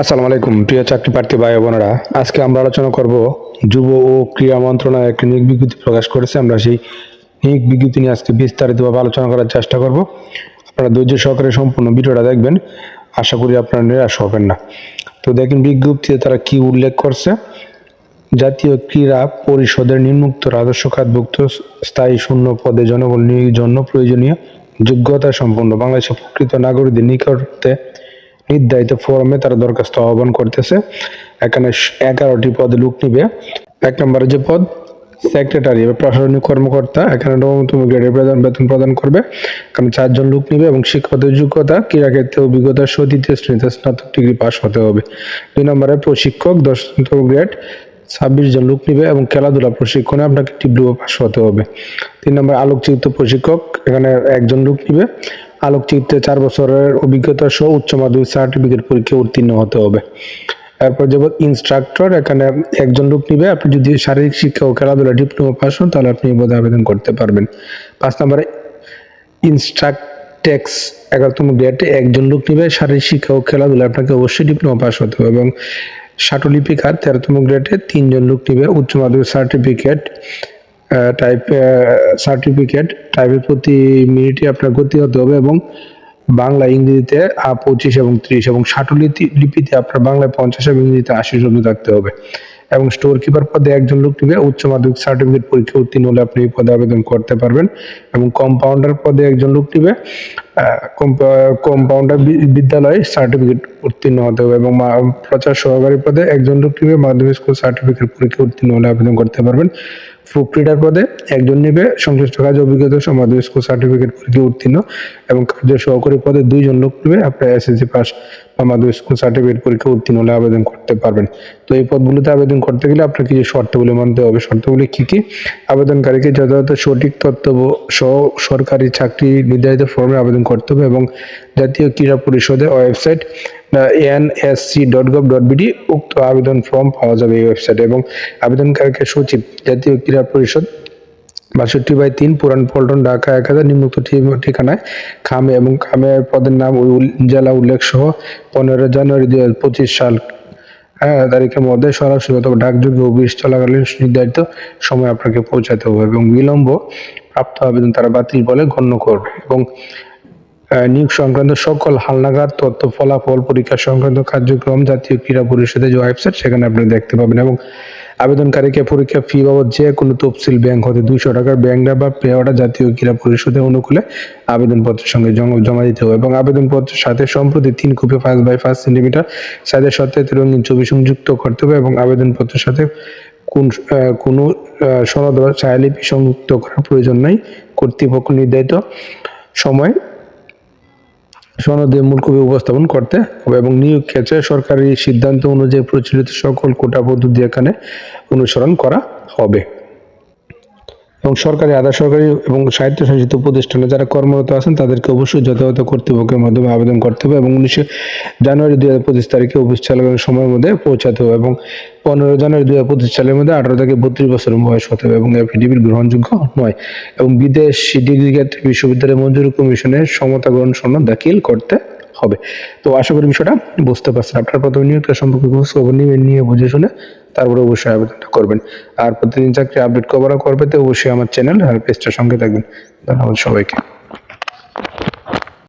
আসসালামু আলাইকুম, প্রিয় চাকরি প্রার্থী ভাই বোনেরা। আজকে আমরা আলোচনা করব যুব ও ক্রীড়া মন্ত্রণালয় একটি নিয়োগ বিজ্ঞপ্তি প্রকাশ করেছে। আমরা সেই নিয়োগ বিজ্ঞপ্তি নিয়ে আজকে বিস্তারিতভাবে আলোচনা করার চেষ্টা করব। আপনারা ধৈর্য সহকারে সম্পূর্ণ ভিডিওটা দেখবেন। আশা করি আপনারা নিরাশ হবেন না। তো দেখেন, বিজ্ঞপ্তিতে তারা কি উল্লেখ করছে? জাতীয় ক্রীড়া পরিষদের নিম্মুক্ত রাজস্ব খাতভুক্ত স্থায়ী শূন্য পদে জনবল নিয়োগের জন্য প্রয়োজনীয় যোগ্যতা সম্পন্ন বাংলাদেশের প্রকৃত নাগরিকদের নিকটে নির্ধারিত ফরমে তারা দরখাস্ত আহ্বান করতেছে। এখানে এগারোটি পদে লোক নিবে। এক নম্বরে যে পদ সেক্রেটারি বা প্রশাসনিক কর্মকর্তা। এখানে নবমতম গ্রেডের বেতন বেতন প্রদান করবে। এখানে চারজন লোক নিবে এবং শিক্ষাগত যোগ্যতা ক্রীড়া ক্ষেত্রে অভিজ্ঞতা সহ দ্বিতীয় শ্রেণীতে স্নাতক ডিগ্রি পাস হতে হবে। দুই নম্বরে প্রশিক্ষক, দশতম গ্রেড ছাব্বিশ জন লোক নিবে এবং খেলাধুলা প্রশিক্ষণে আপনাকে ডিপ্লোমা পাস হতে হবে। তিন নম্বর আলোকচিত্র প্রশিক্ষক, এখানে একজন লোক নিবে। আলোকচিত্রে চার বছরের অভিজ্ঞতা সহ উচ্চ মাধ্যমিক সার্টিফিকেট পরীক্ষায় উত্তীর্ণ হতে হবে। এরপর যেমন ইনস্ট্রাক্টর এখানে একজন লোক নিবে। আপনি যদি শারীরিক শিক্ষা ও খেলাধুলা ডিপ্লোমা পাস হন, তাহলে আপনি এই আবেদন করতে পারবেন। পাঁচ নম্বরে ইনস্ট্রাকটেক্স এগারোতম গ্রেডে একজন লোক নিবে। শারীরিক শিক্ষা ও খেলাধুলা আপনাকে অবশ্যই ডিপ্লোমা পাস হতে হবে এবং ষাটলিপিকার তেরোতম গ্রেডে তিনজন লোক নিবে। উচ্চ মাধ্যমিক সার্টিফিকেট টাইপ সার্টিফিকেট টাইপের প্রতি মিনিটে আপনার গতি হতে হবে এবং বাংলা, ইংরেজিতে পঁচিশ এবং ত্রিশ এবং ষাটলিপি লিপিতে আপনার বাংলায় পঞ্চাশ এবং ইংরেজিতে আশি শব্দ থাকতে হবে। এবং স্টোর কিপার পদে একজন লোক নিবে, উচ্চ মাধ্যমিক সার্টিফিকেট পরীক্ষা উত্তীর্ণ হলে আপনি এই পদে আবেদন করতে পারবেন। এবং কম্পাউন্ডার পদে একজন লোক নিবে কম্পাউন্ডার বিদ্যালয়ে সার্টিফিকেট উত্তীর্ণ হতে হবে এবং প্রচার সহকারী পদে একজন লোক নিবে, মাধ্যমিক স্কুল সার্টিফিকেট পরীক্ষা উত্তীর্ণ হলে আবেদন করতে পারবেন। প্রুফ রিডার পদে একজন নিবে, সংশ্লিষ্ট কাজ অভিজ্ঞতা সহ স্কুল সার্টিফিকেট পরীক্ষা উত্তীর্ণ এবং কার্য সহকারী পদে দুইজন লোক নেবে, আপনার এসএসসি পাস বা মাধ্যমিক স্কুল সার্টিফিকেট পরীক্ষা উত্তীর্ণ হলে আবেদন করতে পারবেন। তো এই পদগুলোতে আবেদন করতে গেলে আপনার কিছু শর্তাবলী মানতে হবে শর্তাবলী কি কি? আবেদনকারীকে যথাযথ সঠিক তথ্য সহ সরকারি চাকরি নির্ধারিত ফর্মে আবেদন করতে হবে এবং জাতীয় ক্রীড়া পরিষদের ওয়েবসাইট এনএসসি ডট উক্ত আবেদন ফর্ম পাওয়া যাবে এই ওয়েবসাইটে এবং আবেদনকারীকে সচিব, জাতীয় ক্রীড়া পরিষদ, বাষট্টি বাই তিন পুরান পল্টন, ঢাকা এক হাজার নিম্নোক্ত ঠিকানায়। খামে এবং খামে পদের নাম জেলা উল্লেখ সহ পনেরো জানুয়ারি দুই হাজার পঁচিশ সাল হ্যাঁ তারিখের মধ্যে সরাসরি অথবা ডাকযোগে অফিস চলাকালীন নির্ধারিত সময় আপনাকে পৌঁছাতে হবে এবং বিলম্ব প্রাপ্ত আবেদন তারা বাতিল বলে গণ্য করবে এবং নিয়োগ সংক্রান্ত সকল হালনাগাদ তথ্য, ফলাফল, পরীক্ষা সংক্রান্ত কার্যক্রম, জাতীয় ক্রীড়া পরিষদের যে ওয়েবসাইট, সেখানে আপনি দেখতে পাবেন এবং আবেদনকারীকে পরীক্ষা ফি বাবদ যে কোনো তফসিল ব্যাংক হতে দুইশো টাকার ব্যাংক বা পে অর্ডার জাতীয় ক্রীড়া পরিষদের অনুকূলে আবেদনপত্রের সঙ্গে জমা দিতে হবে এবং আবেদনপত্রের সাথে সম্প্রতি তিন কপি পাঁচ বাই পাঁচ সেন্টিমিটার সাইজের সত্যায়িত রঙিন ছবি সংযুক্ত করতে হবে এবং আবেদনপত্রের সাথে কোন কোনো সনদ বা ছায়ালিপি সংযুক্ত করার প্রয়োজন নাই। কর্তৃপক্ষ নির্ধারিত সময় সনদে মূল কপি উপস্থাপন করতে হবে এবং নিয়োগ ক্ষেত্রে সরকারি সিদ্ধান্ত অনুযায়ী প্রচলিত সকল কোটা পদ্ধতি এখানে অনুসরণ করা হবে। এবং সরকারি, আধা সরকারি এবং স্বায়ত্তশাসিত প্রতিষ্ঠানে যারা কর্মরত আছেন, তাদেরকে অবশ্যই যথাযথ কর্তৃপক্ষের মাধ্যমে আবেদন করতে হবে এবং উনিশে জানুয়ারি দুই হাজার পঁচিশ তারিখে অফিস চালানোর সময়ের মধ্যে পৌঁছাতে হবে এবং পনেরো জানুয়ারি দুই হাজার পঁচিশ সালের মধ্যে আঠারো থেকে বত্রিশ বছর বয়স হতে হবে এবং এফিডেভিট গ্রহণযোগ্য নয়। এবং বিদেশি ডিগ্রি ক্ষেত্রে বিশ্ববিদ্যালয় মঞ্জুরি কমিশনের সমতা গ্রহণ সনদ দাখিল করতে হবে। তো আশা করি বিষয়টা বুঝতে পারছেন। আপনার প্রথমে নিয়োগটা সম্পর্কে খোঁজ খবর নিয়ে বুঝে শুনে তারপরে অবশ্যই আবেদনটা করবেন। আর প্রতিদিন চাকরি আপডেট কভারও করবে, তো অবশ্যই আমার চ্যানেল আর পেজটার সঙ্গে থাকবেন। ধন্যবাদ সবাইকে।